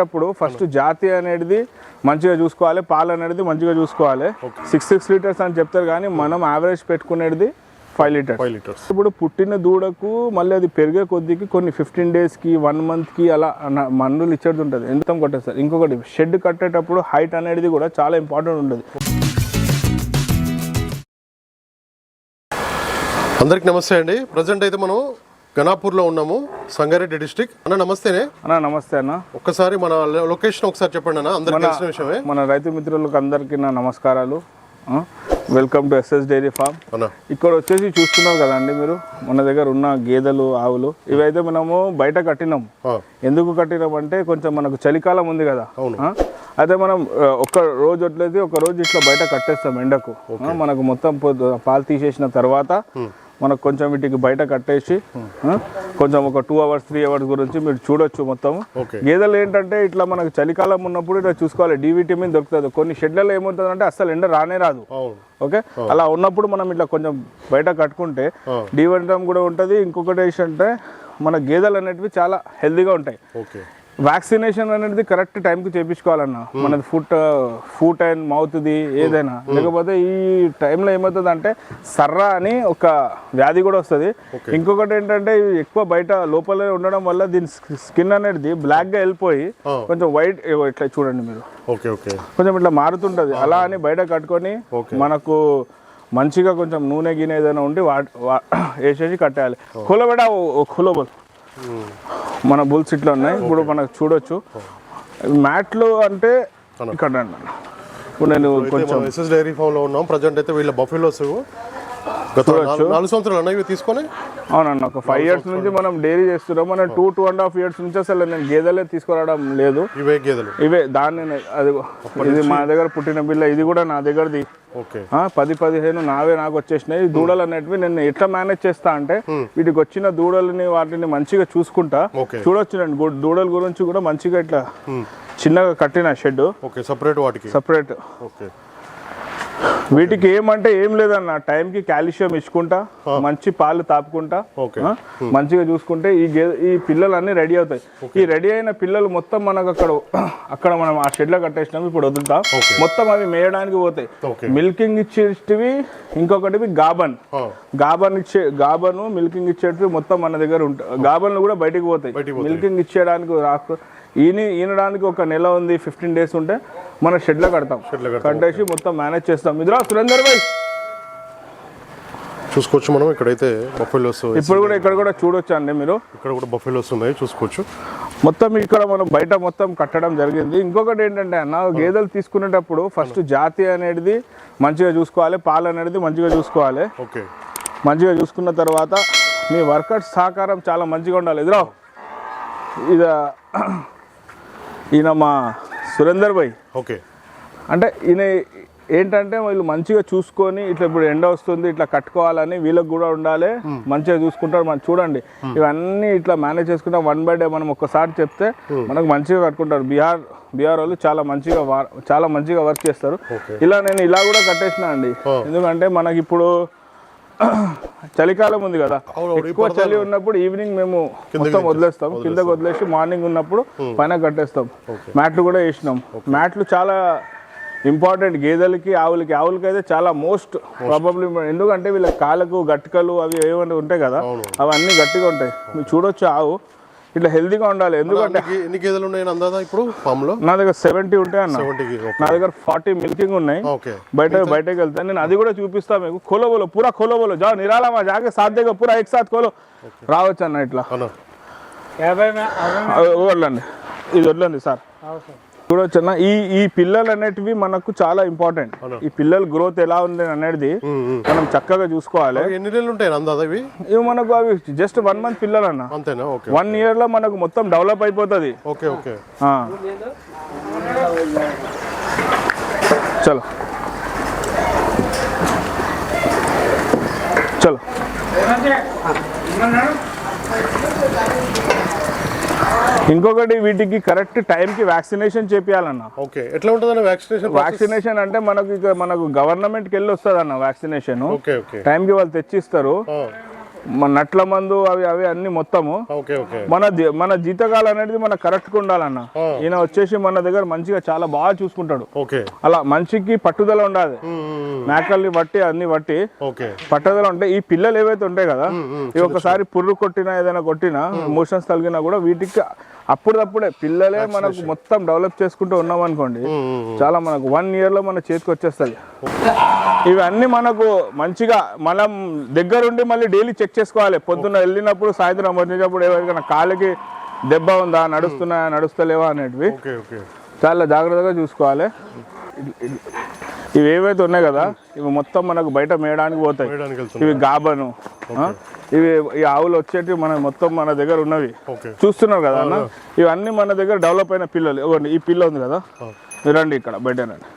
అప్పుడు ఫస్ట్ జాతి అనేది మంచిగా చూసుకోవాలి పాలు అనేది మంచిగా చూసుకోవాలి. సిక్స్ సిక్స్ లీటర్స్ అని చెప్తారు కానీ మనం యావరేజ్ పెట్టుకునేది ఫైవ్ లీటర్స్ ఫైవ్ లీటర్స్ ఇప్పుడు పుట్టిన దూడకు మళ్ళీ అది పెరిగే కొద్దికి కొన్ని ఫిఫ్టీన్ డేస్కి వన్ మంత్కి అలా మందులు ఇచ్చేది ఉంటుంది ఎంత కొట్టేస్తారు ఇంకొకటి షెడ్ కట్టేటప్పుడు హైట్ అనేది కూడా చాలా ఇంపార్టెంట్ ఉంటుంది. అందరికి నమస్తే అండి. ప్రజెంట్ అయితే మనం గణాపూర్లో ఉన్నాము సంగారెడ్డి డిస్టిక్. అన్న నమస్తేనే. అన్న నమస్తే అన్న. ఒక్కసారి మన లొకేషన్ ఒకసారి చెప్పండి అన్న అందరికి తెలిసిన విషయమే. మన రైతు మిత్రులకు అందరికీ నా నమస్కారాలు. Welcome to SS dairy farm ఇక్కడ వచ్చేసి చూస్తున్నారు కదండి మీరు మన దగ్గర ఉన్న గేదెలు ఆవులు. ఇవైతే మనము బయట కట్టినాం. ఎందుకు కట్టినాం అంటే కొంచెం మనకు చలికాలం ఉంది కదా? అయితే మనం ఆ, ఒక రోజు వట్లయితే ఒక రోజు ఇట్లా బయట కట్టేస్తాం ఎండకు. మనకు మొత్తం పాలు తీసేసిన తర్వాత మనకు కొంచెం వీటికి బయట కట్టేసి ఆ, కొంచెం ఒక టూ అవర్స్ త్రీ అవర్స్ గురించి మీరు చూడొచ్చు మొత్తం. గేదెలు ఏంటంటే ఇట్లా మనకు చలికాలం ఉన్నప్పుడు ఇట్లా చూసుకోవాలి. డి విటమిన్ దొరుకుతుంది. కొన్ని షెడ్లలో ఏమవుతుందంటే అసలు ఎండ రానే రాదు. ఓకే అలా ఉన్నప్పుడు మనం ఇట్లా కొంచెం బయట కట్టుకుంటే. డి విటమిన్ కూడా ఉంటుంది. ఇంకొకటి ఏంటంటే మన గేదెలు అనేటివి చాలా హెల్తీగా ఉంటాయి. ఓకే వ్యాక్సినేషన్ అనేది కరెక్ట్ టైంకి చేపించుకోవాలన్న. మనది ఫుట్ ఫుట్ అండ్ మౌత్ది ఏదైనా. లేకపోతే ఈ టైంలో ఏమవుతుంది అంటే సర్రా అని ఒక వ్యాధి కూడా వస్తుంది. ఇంకొకటి ఏంటంటే ఎక్కువ బయట లోపలే ఉండడం వల్ల దీని స్కిన్ అనేది బ్లాక్గా వెళ్ళిపోయి ఆ. కొంచెం వైట్ ఇట్లా చూడండి మీరు. కొంచెం ఇట్లా మారుతుంటది. అలా అని బయట కట్టుకొని. మనకు మంచిగా కొంచెం నూనె గిన్నె ఏదైనా ఉండి వా వేసేసి కట్టేయాలి. కులబెడ కులబల్ ఉమ్, మన బుల్స్ ఇట్లా ఉన్నాయి. ఇప్పుడు మనకు చూడొచ్చు. మ్యాట్లు అంటే ఇక్కడ. ఇప్పుడు నేను కొంచెం ఎస్ఎస్ డైరీ ఫామ్లో ఉన్నాం. ప్రజెంట్ అయితే వీళ్ళ బఫెలోస్ గత నాలుగు నాలుగు సంవత్సరాలు అన్న ఇవి తీసుకొని? అవునన్న ఒక ఫైవ్ ఇయర్స్ నుంచి మనం డైరీ చేస్తున్నాం. మనం two two and half years నుంచి అసలు నేను గేదెలే తీసుకురావడం లేదు. ఇవే గేదెలు. ఇవే దాన్ని అది ఇది మా దగ్గర పుట్టిన బిల్ల ఇది కూడా నా దగ్గరది. పది పదిహేను నావే నాకు వచ్చేసినాయి. దూడలు అనేటివి నేను ఎట్లా మేనేజ్ చేస్తా అంటే వీటికి వచ్చిన దూడలని వాటిని మంచిగా చూసుకుంటా. చూడొచ్చు నేను దూడల గురించి కూడా మంచిగా ఇట్లా చిన్నగా కట్టిన షెడ్ సపరేట్ వాటికి. Separate okay. వీటికి ఏమంటే ఏం లేదన్న. టైంకి కాల్షియం ఇచ్చుకుంటా మంచి పాలు తాపుకుంటా మంచిగా చూసుకుంటే ఈ గే ఈ పిల్లలు అన్ని రెడీ అవుతాయి. ఈ రెడీ అయిన పిల్లలు మొత్తం మనకు అక్కడ అక్కడ మనం ఆ షెడ్లో కట్టేసినాం ఇప్పుడు వదులుతాం. మొత్తం అవి మేయడానికి పోతాయి. మిల్కింగ్ ఇచ్చేటివి ఇంకొకటివి గాబన్. గాబన్ ఇచ్చే గాబను మిల్కింగ్ ఇచ్చేటివి మొత్తం మన దగ్గర ఉంటాయి గాబన్లు కూడా బయటికి పోతాయి. బయటికి పోతాయి. మిల్కింగ్ ఇచ్చేయడానికి రాకు ఈని ఈనడానికి ఒక నెల ఉంది ఫిఫ్టీన్ డేస్ ఉంటే మన షెడ్లో కడతాం. కట్టేసి మొత్తం మేనేజ్ చేస్తాం. ఇదిరా సురేందర్ భాయ్. చూసుకోవచ్చు మనం ఇక్కడైతే బఫెలోస్ ఇప్పుడు కూడా ఇక్కడ కూడా చూడొచ్చు అండి మీరు? ఇక్కడ కూడా బఫెలోస్ ఉన్నాయి చూసుకోవచ్చు. మొత్తం ఇక్కడ మనం బయట మొత్తం కట్టడం జరిగింది. ఇంకొకటి ఏంటంటే అన్న గేదెలు తీసుకునేటప్పుడు ఫస్ట్ జాతి అనేది మంచిగా చూసుకోవాలి పాలు అనేది మంచిగా చూసుకోవాలి. ఓకే. మంచిగా చూసుకున్న తర్వాత మీ వర్కర్స్ సహకారం చాలా మంచిగా ఉండాలి. ఎదురా ఇది ఈయన మా సురేందర్ భాయ్ ఓకే. అంటే ఈయన ఏంటంటే వీళ్ళు మంచిగా చూసుకొని ఇట్లా ఇప్పుడు ఎండ వస్తుంది ఇట్లా కట్టుకోవాలని వీళ్ళకి కూడా ఉండాలి. మంచిగా చూసుకుంటారు. మనం చూడండి. ఇవన్నీ ఇట్లా మేనేజ్ చేసుకుంటాం వన్ బై డే మనం ఒక్కసారి చెప్తే మనకు మంచిగా కట్టుకుంటారు. బీహార్ బీహార్ వాళ్ళు చాలా మంచిగా చాలా మంచిగా వర్క్ చేస్తారు. ఇలా నేను ఇలా కూడా కట్టేసిన అండి. ఎందుకంటే మనకి ఇప్పుడు చలికాలం ఉంది కదా. ఎక్కువ చలి ఉన్నప్పుడు ఈవినింగ్ మేము మొత్తం వదిలేస్తాం. కిందకి వదిలేసి మార్నింగ్ ఉన్నప్పుడు పైన కట్టేస్తాం. మ్యాట్లు కూడా వేసినాం. మ్యాట్లు చాలా ఇంపార్టెంట్ గేదెలకి ఆవులకి ఆవులకి అయితే చాలా మోస్ట్ ప్రాబబ్లీ ఎందుకంటే వీళ్ళ కాళ్ళకు గట్టికలు అవి ఏమైనా ఉంటాయి కదా అవన్నీ గట్టిగా ఉంటాయి. మీరు చూడొచ్చు ఆవు. ఇట్లా హెల్దీగా ఉండాలి. ఎందుకంటే ఎన్ని గేదెలు ఉన్నాయి ఇప్పుడు? ఫామ్ నా దగ్గర సెవెంటీ ఉంటాయి అన్న. నా దగ్గర ఫార్టీ మిల్కింగ్ ఉన్నాయి. బయట బయటకు వెళ్తాను. నేను అది కూడా చూపిస్తా మీకు. కొలబోలో పూరా కొలబోలో జా నిరాళమా జాకే సాధ్యంగా పూరా ఎక్ సాత్ కోలో. రావచ్చు అన్న ఇట్లా. ఇది వదలండి సార్. అవసరం. చూడొచ్చు అన్న ఈ ఈ పిల్లలు అనేటివి మనకు చాలా ఇంపార్టెంట్ ఈ పిల్లల గ్రోత్ ఎలా ఉంది అనేది. మనం చక్కగా చూసుకోవాలి. అవి ఎన్ని నెలలు ఉంటాయి అందాదా ఇవి ఇవి మనకు అవి జస్ట్ వన్ మంత్ పిల్లలు అన్న అంతేనా? ఓకే వన్ ఇయర్లో మనకు మొత్తం డెవలప్ అయిపోతుంది. Okay okay. ఆ. చలో. చలో. ఇంకొకటి వీటికి కరెక్ట్ టైంకి వ్యాక్సినేషన్ చేపియాలన్న. ఓకే. ఎట్లా ఉంటుందన్న వ్యాక్సినేషన్ వ్యాక్సినేషన్ అంటే మనకు మనకు గవర్నమెంట్కి వెళ్ళి వస్తుంది అన్న వ్యాక్సినేషన్ టైంకి వాళ్ళు తెచ్చిస్తారు. నట్ల మందు అవి అవి అన్ని మొత్తము. మన మన జీతకాలు అనేది మన కరెక్ట్గా ఉండాలన్న. ఆ. ఈయన వచ్చేసి మన దగ్గర మంచిగా చాలా బాగా చూసుకుంటాడు. అలా మనిషికి పట్టుదల ఉండాలి. మేకల్ని బట్టి అన్ని బట్టి పట్టుదల ఉంటే ఈ పిల్లలు ఏవైతే ఉంటాయి కదా ఇవి ఒకసారి పుర్రు కొట్టినా ఏదైనా కొట్టినా మోషన్స్ తగిలినా కూడా వీటికి అప్పుడప్పుడే పిల్లలే మనకు మొత్తం డెవలప్ చేసుకుంటూ ఉన్నాం అనుకోండి. చాలా మనకు వన్ ఇయర్లో మన చేతికి వచ్చేస్తుంది. ఇవన్నీ మనకు మంచిగా మనం దగ్గరుండి మళ్ళీ డైలీ చెక్ చేసుకోవాలి. పొద్దున్న వెళ్ళినప్పుడు సాయంత్రం వచ్చినప్పుడు ఎవరికైనా కాళ్ళకి దెబ్బ ఉందా నడుస్తున్నాయా నడుస్తలేవా అనేటివి చాలా జాగ్రత్తగా చూసుకోవాలి. ఇవి ఏవైతే ఉన్నాయి కదా ఇవి మొత్తం మనకు బయట మేయడానికి పోతాయి. ఇవి గాబను? ఇవి ఈ ఆవులు వచ్చేటివి మన మొత్తం మన దగ్గర ఉన్నవి. చూస్తున్నారు కదా అన్న? ఇవన్నీ మన దగ్గర డెవలప్ అయిన పిల్లలు. ఇవ్వండి ఈ పిల్ల ఉంది కదా? రండి ఇక్కడ బయటనండి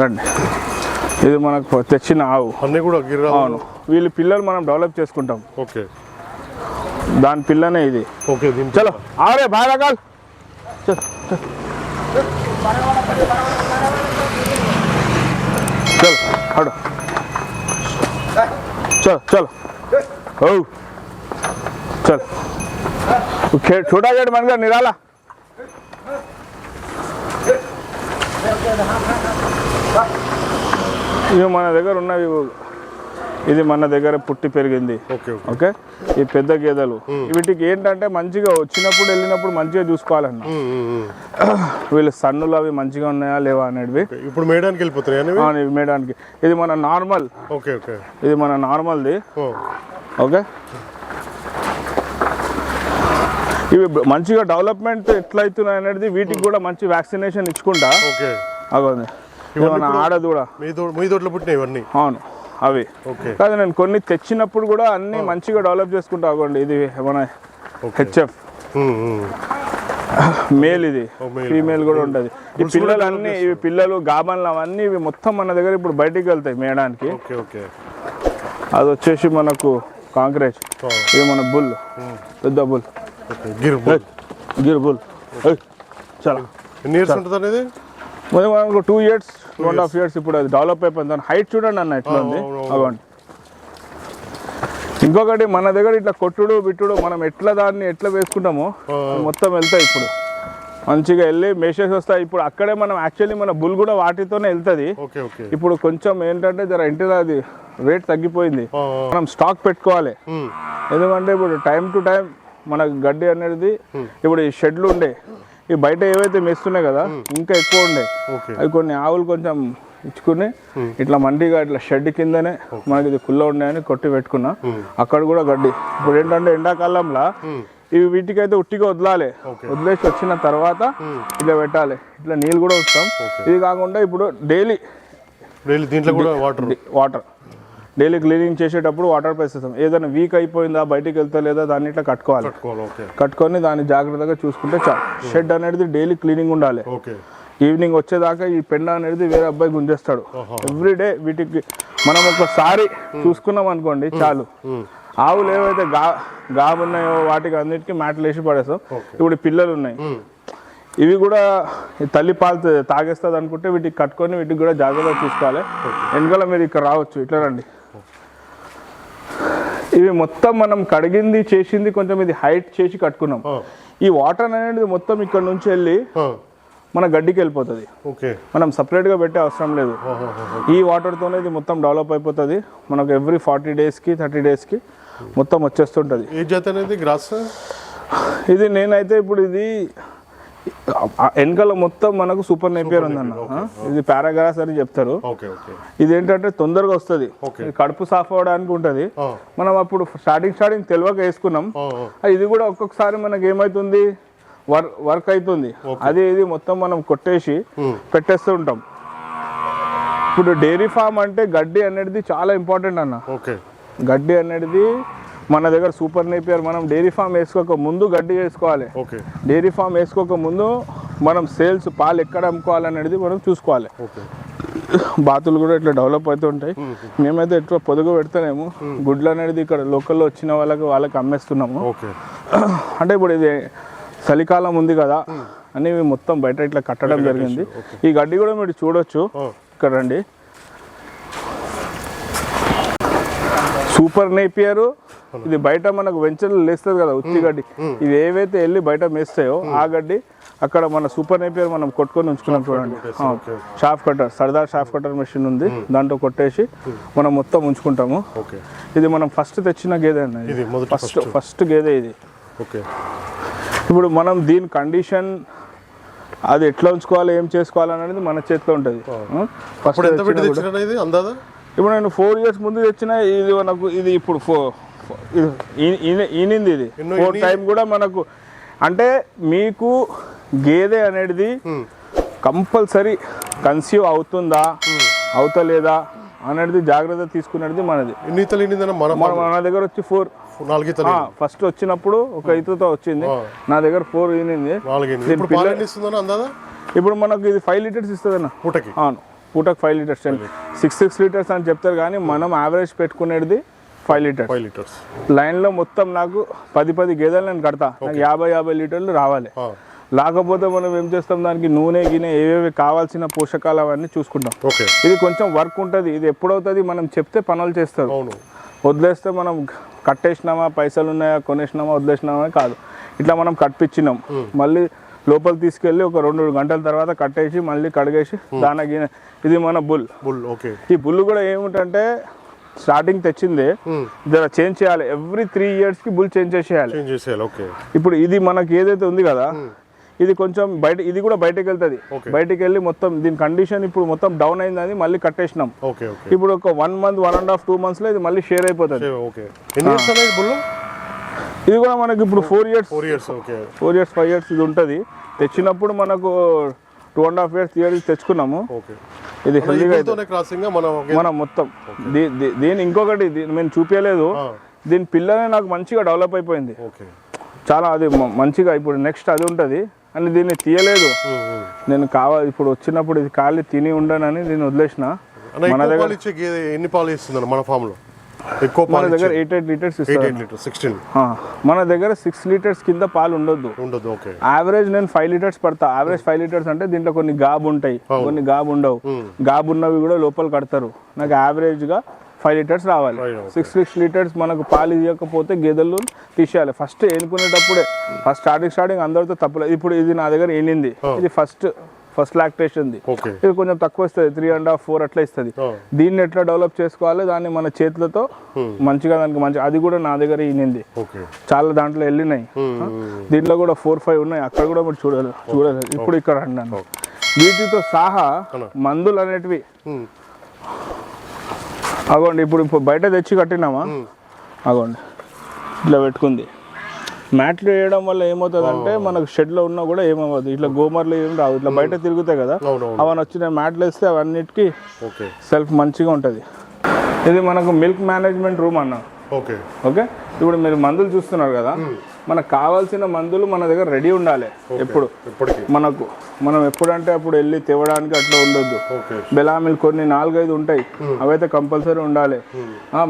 రండి. ఇది మనకు తెచ్చిన ఆవు. అన్నీ కూడా అవును. వీళ్ళ పిల్లలు మనం డెవలప్ చేసుకుంటాం. ఓకే. దాని పిల్లనే ఇది. ఓకే చలో ఆరే బాగా రకాల్ చలో चल चल। ओ चल। खेल छोटा गेट बनकर निराला। ये माना देकर उन्ना भी बोल। ఇది మన దగ్గర పుట్టి పెరిగింది. ఓకే ఈ పెద్ద గేదెలు. వీటికి ఏంటంటే మంచిగా వచ్చినప్పుడు వెళ్ళినప్పుడు మంచిగా చూసుకోవాలన్న. వీళ్ళ సన్నులు అవి మంచిగా ఉన్నాయా లేవా అనేటివి. ఓకే. ఇప్పుడు మేయడానికి వెళ్ళిపోతున్నాయి అనేవి? మేయడానికి ఇది మన నార్మల్. Okay okay. ఇది మన నార్మల్ది. ఓకే? ఇవి మంచిగా డెవలప్మెంట్ ఎట్లయితున్నాయి అనేది వీటికి కూడా మంచి వ్యాక్సినేషన్ ఇచ్చుకుంటా. ఓకే. ఇది మన ఆడదూడ మీ తోటలో పుట్టినాయి ఇవన్నీ? అవును. అవి. కాదు నేను కొన్ని తెచ్చినప్పుడు కూడా అన్ని మంచిగా డెవలప్ చేసుకుంటా అగోండి ఇది మన హెచ్ఎఫ్. మేల్ ఇది. ఫీమేల్ కూడా ఉంటుంది. ఈ పిల్లలు అన్ని ఇవి పిల్లలు గాబన్లు అవన్నీ ఇవి మొత్తం మన దగ్గర ఇప్పుడు బయటికి వెళ్తాయి ఓకే అది వచ్చేసి మనకు కాంక్రీట్. ఇది మన బుల్. పెద్ద bull. Gir bull. Gir bull. ఏయ్, చాలా. ఎన్ని ఇయర్స్ ఉంటుంది అనేది two years two and half years ఇప్పుడు అది డెవలప్ అయిపోయింది. దాని హైట్ చూడండి అన్న ఎట్లా ఉంది. అవ్వండి. ఇంకొకటి మన దగ్గర ఇట్లా కొట్టుడు బిట్టుడు మనం ఎట్లా దాన్ని ఎట్లా వేసుకుంటామో మొత్తం వెళ్తాయి ఇప్పుడు. మంచిగా వెళ్ళి మేసేసి వస్తాయి. ఇప్పుడు అక్కడే మనం యాక్చువల్లీ మన బుల్ కూడా వాటితోనే వెళ్తుంది. ఇప్పుడు కొంచెం ఏంటంటే జర ఇంటిలో అది రేట్ తగ్గిపోయింది. మనం స్టాక్ పెట్టుకోవాలి. ఎందుకంటే ఇప్పుడు టైం టు టైం మన గడ్డి అనేది ఇప్పుడు ఈ షెడ్లు ఉండే. ఈ బయట ఏవైతే మేస్తున్నాయి కదా ఇంకా ఎక్కువ ఉండే. అవి కొన్ని ఆవులు కొంచెం ఇచ్చుకుని ఇట్లా మండిగా ఇట్లా షెడ్ కిందనే మనకి ఇది కుల్ల ఉన్నాయని కొట్టి పెట్టుకున్నా. అక్కడ కూడా గడ్డి. ఇప్పుడు ఏంటంటే ఎండాకాలంలో ఇవి వీటికైతే ఉట్టిగా వదలాలి. వదిలేసి వచ్చిన తర్వాత ఇట్లా పెట్టాలి. ఇట్లా నీళ్ళు కూడా వస్తాం. ఇది కాకుండా ఇప్పుడు డైలీ డైలీ దీంట్లో కూడా వాటర్. వాటర్. డైలీ క్లీనింగ్ చేసేటప్పుడు వాటర్ వేసేస్తాం ఏదైనా వీక్ అయిపోయిందా బయటికి వెళ్తా లేదా దాన్ని ఇట్లా కట్టుకోవాలి. కట్టుకొని దాన్ని జాగ్రత్తగా చూసుకుంటే చాలు షెడ్ అనేది డైలీ క్లీనింగ్ ఉండాలి. ఈవినింగ్ వచ్చేదాకా ఈ పెండ అనేది వేరే అబ్బాయి గుంజేస్తాడు. ఎవ్రీ డే వీటికి మనం ఒకసారి చూసుకున్నాం అనుకోండి చాలు. ఆవులు ఏవైతే గా గాబు ఉన్నాయో వాటికి అన్నిటికీ మ్యాట్లు వేసి పడేస్తాం. ఇప్పుడు పిల్లలు ఉన్నాయి. ఇవి కూడా తల్లి పాలు తాగేస్తుంది అనుకుంటే వీటికి కట్టుకొని వీటికి కూడా జాగ్రత్తగా చూసుకోవాలి. వెనకాల మీరు ఇక్కడ రావచ్చు. ఇట్లా రండి. ఇవి మొత్తం మనం కడిగింది చేసింది కొంచెం ఇది హైట్ చేసి కట్టుకున్నాం. ఈ వాటర్ అనేది మొత్తం ఇక్కడ నుంచి వెళ్ళి మన గడ్డికి వెళ్ళిపోతుంది. ఓకే. మనం సపరేట్గా పెట్టే అవసరం లేదు. ఈ వాటర్తోనే ఇది మొత్తం డెవలప్ అయిపోతుంది. మనకు ఎవ్రీ ఫార్టీ డేస్కి థర్టీ డేస్కి మొత్తం వచ్చేస్తుంటుంది. ఏ జాతి అనేది? గ్రాస్? ఇది నేనైతే ఇప్పుడు ఇది వెనకాల మొత్తం మనకు సూపర్ నేపియర్ ఉందన్న? ఇది పారాగ్రాస్ అని చెప్తారు. ఇది ఏంటంటే తొందరగా వస్తుంది. కడుపు సాఫ్ అవ్వడానికి ఉంటుంది. మనం అప్పుడు స్టార్టింగ్ స్టార్టింగ్ తెలియక వేసుకున్నాం. ఇది కూడా ఒక్కొక్కసారి మనకి ఏమవుతుంది వర్క్ వర్క్ అవుతుంది అది ఇది మొత్తం మనం కొట్టేసి. పెట్టేస్తూ ఉంటాం. ఇప్పుడు డైరీ ఫామ్ అంటే గడ్డి అనేది చాలా ఇంపార్టెంట్ అన్న. గడ్డి అనేది మన దగ్గర సూపర్ నేపియర్ మనం డైరీ ఫామ్ వేసుకోక ముందు గడ్డి వేసుకోవాలి. ఓకే. డైరీ ఫామ్ వేసుకోక ముందు మనం సేల్స్ పాలు ఎక్కడ అమ్ముకోవాలనేది మనం చూసుకోవాలి. ఓకే. బాతులు కూడా ఇట్లా డెవలప్ అవుతుంటాయి మేమైతే ఎక్కువ పొదుగు పెడతానేమో గుడ్లు అనేది ఇక్కడ లోకల్లో వచ్చిన వాళ్ళకి వాళ్ళకి అమ్మేస్తున్నాము. ఓకే. అంటే ఇప్పుడు ఇది చలికాలం ఉంది కదా అని మొత్తం బయట ఇట్లా కట్టడం జరిగింది. ఈ గడ్డి కూడా మీరు చూడొచ్చు. ఇక్కడ రండి. Super napier. ఇది బయట మనకు వెంచర్లు లేస్తుంది కదా ఉత్తి గడ్డి. ఇవి ఏవైతే వెళ్ళి బయట మేస్తాయో ఆ గడ్డి అక్కడ మన సూపర్ నేపియర్ మనం కొట్టుకొని ఉంచుకున్నాం చూడండి. Chaff cutter Sardar chaff cutter machine ఉంది. దాంట్లో కొట్టేసి మనం మొత్తం ఉంచుకుంటాము. ఇది మనం ఫస్ట్ తెచ్చిన గేదె ఇది మొదటి ఫస్ట్ ఫస్ట్ గేదె ఇది. ఓకే. ఇప్పుడు మనం దీని కండిషన్ అది ఎట్లా ఉంచుకోవాలి ఏం చేసుకోవాలి అనేది మన చేతిలో ఉంటుంది. ఫస్ట్ ఇప్పుడు ఇది నేను ఫోర్ ఇయర్స్ ముందు తెచ్చిన ఇది మనకు ఇది ఇప్పుడు ఫో ఇది ఈ- ఈ- ఈనింది ఇది. ఫోర్ టైం కూడా మనకు అంటే మీకు గేదె అనేది కంపల్సరీ కన్సీవ్ అవుతుందా? అవుతలేదా? అనేది జాగ్రత్త తీసుకునేది మనది. మన దగ్గర వచ్చి ఫోర్ ఫస్ట్ వచ్చినప్పుడు ఒక ఇతతో వచ్చింది. నా దగ్గర ఫోర్ ఈనింది. ఇప్పుడు మనకు ఇది ఫైవ్ లీటర్స్ ఇస్తుంది అన్న పూటకి. అవును. పూటకు five litres six six litres అని చెప్తారు కానీ మనం యావరేజ్ పెట్టుకునేది ఫైవ్ లీటర్స్ ఫైవ్ లీటర్స్ లైన్లో మొత్తం నాకు పది పది గేదెలు నేను కడతా. నాకు యాభై యాభై లీటర్లు రావాలి. లేకపోతే మనం ఏం చేస్తాం? దానికి నూనె గినె ఏవేవి కావాల్సిన పోషకాలు అవన్నీ చూసుకుంటాం. ఇది కొంచెం వర్క్ ఉంటుంది. ఇది ఎప్పుడవుతుంది? మనం చెప్తే పనులు చేస్తారు. వదిలేస్తే మనం కట్టేసినామా పైసలు ఉన్నాయా కొనేసినామా వదిలేసినామా కాదు. ఇట్లా మనం కట్టించినాం. మళ్ళీ లోపల తీసుకెళ్ళి ఒక రెండు గంటల తర్వాత కట్టేసి మళ్ళీ కడిగేసి దాన గిన్నె. ఇది మన బుల్. బుల్ ఓకే ఈ బుల్ కూడా ఏమిటంటే స్టార్టింగ్ తెచ్చింది. జర చేంజ్ చేయాలి. ఎవ్రీ త్రీ ఇయర్స్కి బుల్ చేంజ్ చేసేయాలి. చేంజ్ చేసేయాలి ఓకే. ఇప్పుడు ఇది మనకి ఏదైతే ఉంది కదా ఇది కొంచెం బయట ఇది కూడా బయటకు వెళ్తుంది. బయటకు వెళ్ళి మొత్తం దీని కండిషన్ ఇప్పుడు మొత్తం డౌన్ అయిందని మళ్ళీ కట్టేసినాం. ఇప్పుడు ఒక one month one and half two మంత్స్లో ఇది మళ్ళీ షేర్ అయిపోతుంది. ఇది కూడా మనకి ఇప్పుడు four years four years four years five years ఇది ఉంటుంది. తెచ్చినప్పుడు మనకు two and half years years తెచ్చుకున్నాము. ఇది హెల్దీగా క్రాసింగ్ మనం మనం మొత్తం దీని ఇంకొకటి నేను చూపించలేదు దీని పిల్లనే నాకు మంచిగా డెవలప్ అయిపోయింది. చాలా అది మంచిగా ఇప్పుడు నెక్స్ట్ అది ఉంటుంది. అని దీన్ని తీయలేదు. నేను కావాలి ఇప్పుడు వచ్చినప్పుడు ఇది ఖాళీ తిని ఉండనని దీన్ని వదిలేసిన. ఇచ్చే గేదె ఎన్ని పాలు ఇస్తుందన్న మన ఫామ్లో? ఎక్కువ మన దగ్గర eight eight litres eight eight sixteen మన దగ్గర సిక్స్ లీటర్స్ కింద పాలు ఉండొద్దు. ఉండదు ఓకే యావరేజ్ నేను ఫైవ్ లీటర్స్ పడతా. యావరేజ్ ఫైవ్ లీటర్స్ అంటే దీంట్లో కొన్ని గాబు ఉంటాయి. కొన్ని గాబు ఉండవు. గాబు ఉన్నవి కూడా లోపల కడతారు. నాకు యావరేజ్గా ఫైవ్ లీటర్స్ రావాలి. సిక్స్ సిక్స్ లీటర్స్ మనకు పాలు ఇవ్వకపోతే గేదెలు తీసేయాలి. ఫస్ట్ ఎన్నుకునేటప్పుడే ఫస్ట్ స్టార్టింగ్ స్టార్టింగ్ అందరితో తప్పలేదు. ఇప్పుడు ఇది నా దగ్గర ఎన్నింది ఇది ఫస్ట్ ఫస్ట్ లాక్టేషన్ది ఓకే. ఇది కొంచెం తక్కువ ఇస్తుంది త్రీ అండ్ హాఫ్ ఫోర్ అట్లా ఇస్తుంది. దీన్ని ఎట్లా డెవలప్ చేసుకోవాలి? దాన్ని మన చేతులతో మంచిగా దానికి మంచి అది కూడా నా దగ్గర ఈనింది. చాలా దాంట్లో వెళ్ళినాయి. దీంట్లో కూడా ఫోర్ ఫైవ్ ఉన్నాయి. అక్కడ కూడా మీరు చూడాలి చూడలేదు. ఇప్పుడు ఇక్కడ రండి అన్న. వీటితో సహా మందులు అనేటివి అగోండి ఇప్పుడు ఇప్పుడు బయట తెచ్చి కట్టినామా? అగోండి. ఇట్లా పెట్టుకుంది. మ్యాట్లు వేయడం వల్ల ఏమవుతుందంటే మనకు షెడ్లో ఉన్నా కూడా ఏమవ్వదు. ఇట్లా గోమర్లు ఏం రావు. ఇట్లా బయట తిరుగుతాయి కదా. అవన్నీ వచ్చిన మ్యాట్లు వేస్తే అవన్నిటికీ సెల్ఫ్ మంచిగా ఉంటుంది. ఇది మనకు మిల్క్ మేనేజ్మెంట్ రూమ్ అన్న. ఓకే. ఓకే? ఇప్పుడు మీరు మందులు చూస్తున్నారు కదా. మనకు కావాల్సిన మందులు మన దగ్గర రెడీ ఉండాలి. ఎప్పుడు? మనకు మనం ఎప్పుడంటే అప్పుడు వెళ్ళి తేవడానికి అట్లా ఉండొద్దు. బెలామిల్ కొన్ని నాలుగైదు ఉంటాయి. అవైతే కంపల్సరీ ఉండాలి.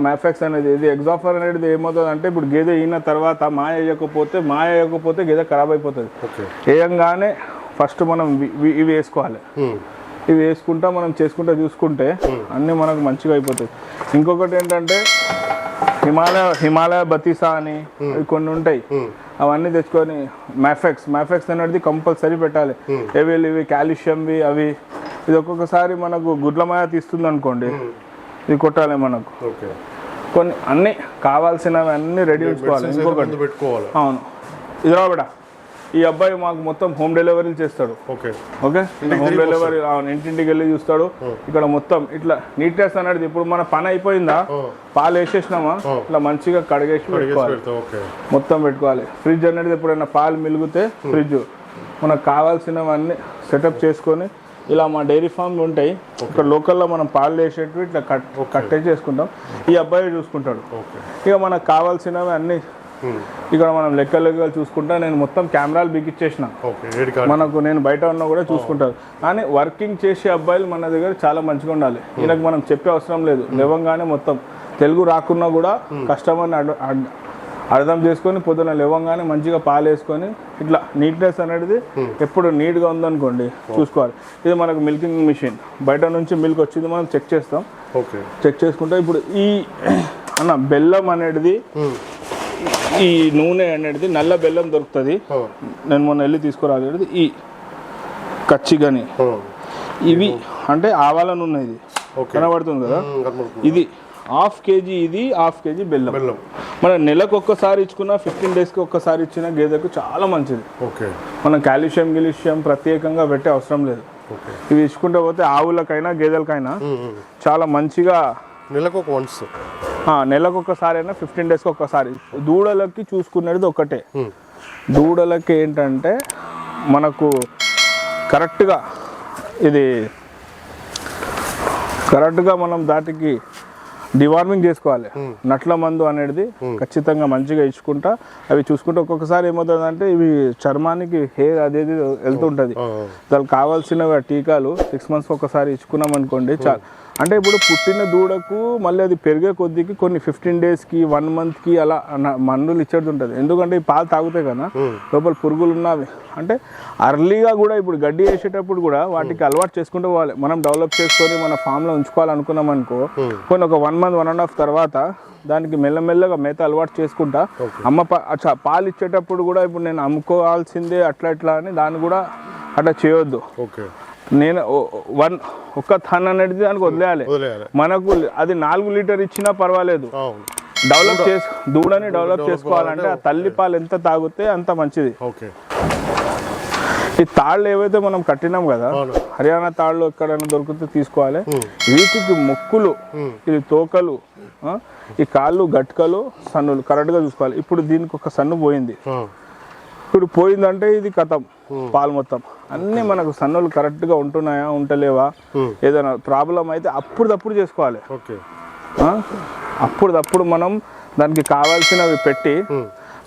మ్యాఫెక్స్ అనేది ఇది ఎగ్జాఫర్ అనేది ఏమవుతుంది అంటే ఇప్పుడు గేదె ఈన తర్వాత మాయ వేయకపోతే మాయ వేయకపోతే గేదె ఖరాబ్ అయిపోతుంది. వేయంగానే ఫస్ట్ మనం ఇవి వేసుకోవాలి. ఉమ్, ఇవి వేసుకుంటా మనం చేసుకుంటా చూసుకుంటే అన్నీ మనకు మంచిగా అయిపోతాయి. ఇంకొకటి ఏంటంటే హిమాలయ హిమాలయ బతీసా అని అవి కొన్ని ఉంటాయి. అవన్నీ తెచ్చుకొని మ్యాఫెక్స్ మ్యాఫెక్స్ అనేది కంపల్సరీ పెట్టాలి. ఏవి ఇవి కాల్షియంవి అవి. ఇది ఒక్కొక్కసారి మనకు గుడ్లమాయ తీస్తుంది అనుకోండి. ఇది కొట్టాలి మనకు. కొన్ని అన్ని కావాల్సినవి అన్ని రెడీ ఉంచుకోవాలి. ఇంకొకటి. పెట్టుకోవాలి. అవును. ఇది రాబడా ఈ అబ్బాయి మాకు మొత్తం హోమ్ డెలివరీలు చేస్తాడు. ఓకే. ఓకే? హోమ్ డెలివరీ ఇంటింటికి వెళ్ళి చూస్తాడు. ఇక్కడ మొత్తం ఇట్లా నీట్నెస్ అనేది ఇప్పుడు మన పని అయిపోయిందా? పాలు వేసేసినామా? ఇట్లా మంచిగా కడిగేసి పెట్టుకోవాలి. మొత్తం పెట్టుకోవాలి. ఫ్రిడ్జ్ అనేది ఎప్పుడైనా పాలు మిలిగితే ఫ్రిడ్జ్ మనకు కావాల్సినవన్నీ సెటప్ చేసుకొని ఇలా మా డైరీ ఫామ్ ఉంటాయి. ఇక్కడ లోకల్లో మనం పాలు వేసేటివి ఇట్లా కట్ కట్టేసి చేసుకుంటాం. ఈ అబ్బాయి చూసుకుంటాడు. ఇక మనకు కావాల్సినవి అన్ని ఇక్కడ మనం లెక్క లెక్కలు చూసుకుంటా నేను మొత్తం కెమెరాలు బిగిచ్చేసిన. మనకు నేను బయట ఉన్నా కూడా చూసుకుంటారు. కానీ వర్కింగ్ చేసే అబ్బాయిలు మన దగ్గర చాలా మంచిగా ఉండాలి. ఈయనకు మనం చెప్పే అవసరం లేదు. లేవంగానే మొత్తం తెలుగు రాకున్నా కూడా కస్టమర్ని అర్థం చేసుకొని పొద్దున లేవంగానే మంచిగా పాలు వేసుకొని ఇట్లా నీట్నెస్ అనేది ఎప్పుడు నీట్గా ఉందనుకోండి చూసుకోవాలి. ఇది మనకు మిల్కింగ్ మిషన్. బయట నుంచి మిల్క్ వచ్చింది మనం చెక్ చేస్తాం. చెక్ చేసుకుంటే ఇప్పుడు ఈ అన్న బెల్లం అనేది ఈ నూనె అనేది నల్ల బెల్లం దొరుకుతుంది. నేను మొన్న వెళ్ళి తీసుకురాలేదు ఈ కచ్చిగని. ఇవి అంటే ఆవాల నూనె ఇది. కనబడుతుంది కదా? ఇది హాఫ్ కేజీ ఇది హాఫ్ కేజీ బెల్లం. బెల్లం. మన నెలకు ఒక్కసారి ఇచ్చుకున్న ఫిఫ్టీన్ డేస్కి ఒక్కసారి ఇచ్చిన గేదెకు చాలా మంచిది. ఓకే. మనం కాల్షియం గిలిషియం ప్రత్యేకంగా పెట్టే అవసరం లేదు. ఇవి ఇచ్చుకుంటూ పోతే ఆవులకైనా గేదెలకైనా చాలా మంచిగా నెలకు ఒక వన్స్. నెలకు ఒక్కసారి అయినా ఫిఫ్టీన్ డేస్కి ఒక్కసారి దూడలకి చూసుకునేది ఒకటే. దూడలకి ఏంటంటే మనకు కరెక్ట్గా ఇది కరెక్ట్గా మనం దాటికి డివార్మింగ్ చేసుకోవాలి. నట్ల మందు అనేది ఖచ్చితంగా మంచిగా ఇచ్చుకుంటా. అవి చూసుకుంటే ఒక్కొక్కసారి ఏమవుతుందంటే ఇవి చర్మానికి హెయిర్ అదేది వెళ్తుంటుంది. దానికి కావాల్సిన టీకాలు సిక్స్ మంత్స్కి ఒకసారి ఇచ్చుకున్నాం అనుకోండి చాలు. అంటే ఇప్పుడు పుట్టిన దూడకు మళ్ళీ అది పెరిగే కొద్దికి కొన్ని ఫిఫ్టీన్ డేస్కి వన్ మంత్కి అలా మందులు ఇచ్చేది ఉంటుంది ఎందుకంటే ఈ పాలు తాగుతాయి కదా లోపల పురుగులు ఉన్నవి. అంటే అర్లీగా కూడా ఇప్పుడు గడ్డి వేసేటప్పుడు కూడా వాటికి అలవాటు చేసుకుంటూ పోవాలి. మనం డెవలప్ చేసుకొని మన ఫామ్లో ఉంచుకోవాలనుకున్నాం అనుకో కొన్ని ఒక one month one and half తర్వాత దానికి మెల్లమెల్లగా మేత అలవాటు చేసుకుంటా. అమ్మ అచ్చా పాలు ఇచ్చేటప్పుడు కూడా ఇప్పుడు నేను అమ్ముకోవాల్సిందే అట్లా ఇట్లా అని దాన్ని కూడా అట్లా చేయొద్దు. ఓకే. నేను వన్ ఒక్క థన్ అనేది దానికి వదిలేయాలి. మనకు అది నాలుగు లీటర్ ఇచ్చినా పర్వాలేదు. డెవలప్ చేసు దూడని డెవలప్ చేసుకోవాలంటే ఆ తల్లి పాలు ఎంత తాగితే అంత మంచిది. ఓకే. ఈ తాళ్ళు ఏవైతే మనం కట్టినాం కదా. హర్యానా తాళ్ళు ఎక్కడైనా దొరికితే తీసుకోవాలి. వీటికి ముక్కులు ఇది తోకలు ఈ కాళ్ళు గట్కలు సన్నులు కరెక్ట్గా చూసుకోవాలి. ఇప్పుడు దీనికి ఒక సన్ను పోయింది. ఇప్పుడు పోయిందంటే ఇది కథం. పాలు మొత్తం. అన్నీ మనకు సన్నులు కరెక్ట్గా ఉంటున్నాయా ఉంటలేవా? ఏదైనా ప్రాబ్లం అయితే అప్పుడప్పుడు చేసుకోవాలి. ఓకే ఆ? అప్పుడప్పుడు మనం దానికి కావాల్సినవి పెట్టి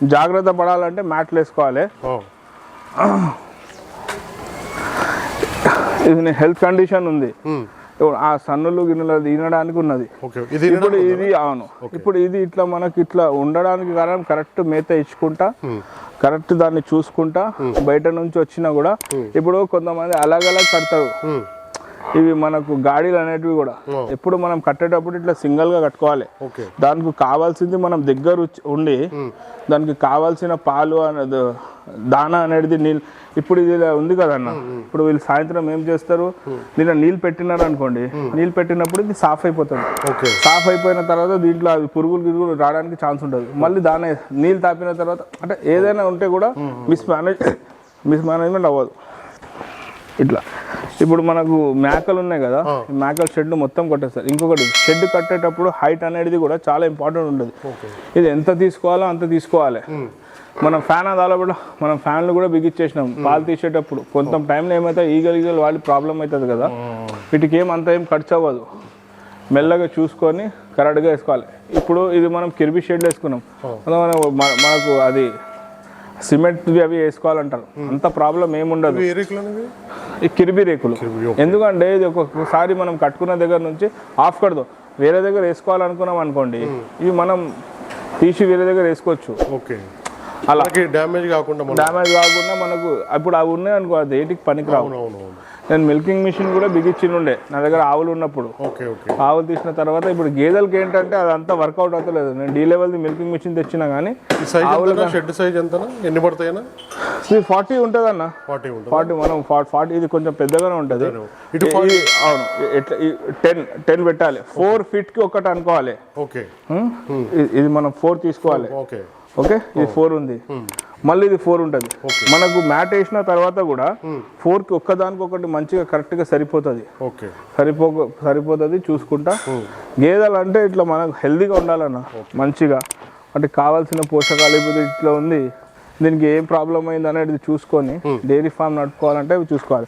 జాగ్రత్త పడాలంటే మ్యాట్లు వేసుకోవాలి. ఆ, ఇది హెల్త్ కండిషన్ ఉంది. ఆ సన్నులు గిన్నెలు తినడానికి ఉన్నది. ఇప్పుడు ఇది అవును. ఇప్పుడు ఇది ఇట్లా మనకి ఇట్లా ఉండడానికి కారణం కరెక్ట్ మేత ఇచ్చుకుంటా కరెక్ట్ దాన్ని చూసుకుంటా బయట నుంచి వచ్చినా కూడా ఇప్పుడు కొంతమంది అలగలగ్ కడతారు. ఇవి మనకు గాడీలు అనేటివి కూడా. ఎప్పుడు మనం కట్టేటప్పుడు ఇట్లా సింగల్గా కట్టుకోవాలి. దానికి కావాల్సింది మనం దగ్గర ఉండి దానికి కావాల్సిన పాలు అనేది దానా అనేది నీళ్ళు. ఇప్పుడు ఇది ఉంది కదన్న ఇప్పుడు వీళ్ళు సాయంత్రం ఏం చేస్తారు? దీనిలో నీళ్ళు పెట్టినారు అనుకోండి. నీళ్ళు పెట్టినప్పుడు ఇది సాఫ్ అయిపోతుంది. సాఫ్ అయిపోయిన తర్వాత దీంట్లో అవి పురుగులు గిరుగులు రావడానికి ఛాన్స్ ఉంటుంది. మళ్ళీ దాని నీళ్ళు తాపిన తర్వాత అంటే ఏదైనా ఉంటే కూడా మిస్ మేనేజ్ మిస్ మేనేజ్మెంట్ అవ్వదు. ఇట్లా. ఇప్పుడు మనకు మేకలు ఉన్నాయి కదా ఈ మేకల షెడ్ మొత్తం కొట్టేస్తారు. ఇంకొకటి షెడ్ కట్టేటప్పుడు హైట్ అనేది కూడా చాలా ఇంపార్టెంట్ ఉంటుంది ఇది ఎంత తీసుకోవాలో అంత తీసుకోవాలి. మనం ఫ్యాన్ అదాలో కూడా మనం ఫ్యాన్లు కూడా బిగించేసినాం. పాలు తీసేటప్పుడు కొంత టైంలో ఏమైతే ఈగలు ఈగలు వాళ్ళు ప్రాబ్లం అవుతుంది కదా వీటికి ఏం అంత ఏం ఖర్చు అవ్వదు. మెల్లగా చూసుకొని కరెక్ట్గా వేసుకోవాలి. ఇప్పుడు ఇది మనం కిరిబి షెడ్లు వేసుకున్నాం. మనకు అది సిమెంట్ అవి వేసుకోవాలంటారు. అంత ప్రాబ్లం ఏముండదు ఈ కిరిబి రేకులు. ఎందుకంటే ఇది ఒక్కొక్కసారి మనం కట్టుకున్న దగ్గర నుంచి ఆఫ్ కడదు. వేరే దగ్గర వేసుకోవాలనుకున్నాం అనుకోండి ఇవి మనం తీసి వేరే దగ్గర వేసుకోవచ్చు. ఓకే. అలా. మనకి డ్యామేజ్ కాకుండా డ్యామేజ్ కాకుండా మనకు అప్పుడు అవి ఉన్నాయి అనుకో అది ఏటికి అవును అవును నేను మిల్కింగ్ మిషన్ కూడా బిగించిండే నా దగ్గర ఆవులు ఉన్నప్పుడు. Okay okay. ఆవులు తీసిన తర్వాత ఇప్పుడు గేదెలకి ఏంటంటే అదంతా వర్కౌట్ అవుతలేదు. నేను డీ లెవెల్ది మిల్కింగ్ మిషన్ తెచ్చినా కానీ సైజ్ ఎంతనా? షెడ్ సైజ్ ఎంతనా? ఎన్ని పడతాయనా ఇది ఫార్టీ ఉంటుంది? అన్న ఫార్టీ మనం ఫార్టీ ఇది కొంచెం పెద్దగానే ఉంటుంది. అవును. ఎట్లా టెన్ టెన్ పెట్టాలి. ఫోర్ ఫీట్కి ఒకటి అనుకోవాలి. ఓకే. ఇది మనం ఫోర్ తీసుకోవాలి. ఓకే. ఓకే? ఇది ఫోర్ ఉంది. మళ్ళీ ఇది ఫోర్ ఉంటుంది. మనకు మ్యాట్ వేసిన తర్వాత కూడా ఫోర్కి ఒక్కదానికి ఒకటి మంచిగా కరెక్ట్గా సరిపోతుంది. ఓకే. సరిపో సరిపోతుంది చూసుకుంటా. గేదెలు అంటే ఇట్లా మనకు హెల్తీగా ఉండాలన్న మంచిగా. అంటే కావాల్సిన పోషకాలు ఇప్పుడు ఇట్లా ఉంది. దీనికి ఏం ప్రాబ్లం అయింది అనేది చూసుకొని డైరీ ఫామ్ నడుపుకోవాలంటే చూసుకోవాలి.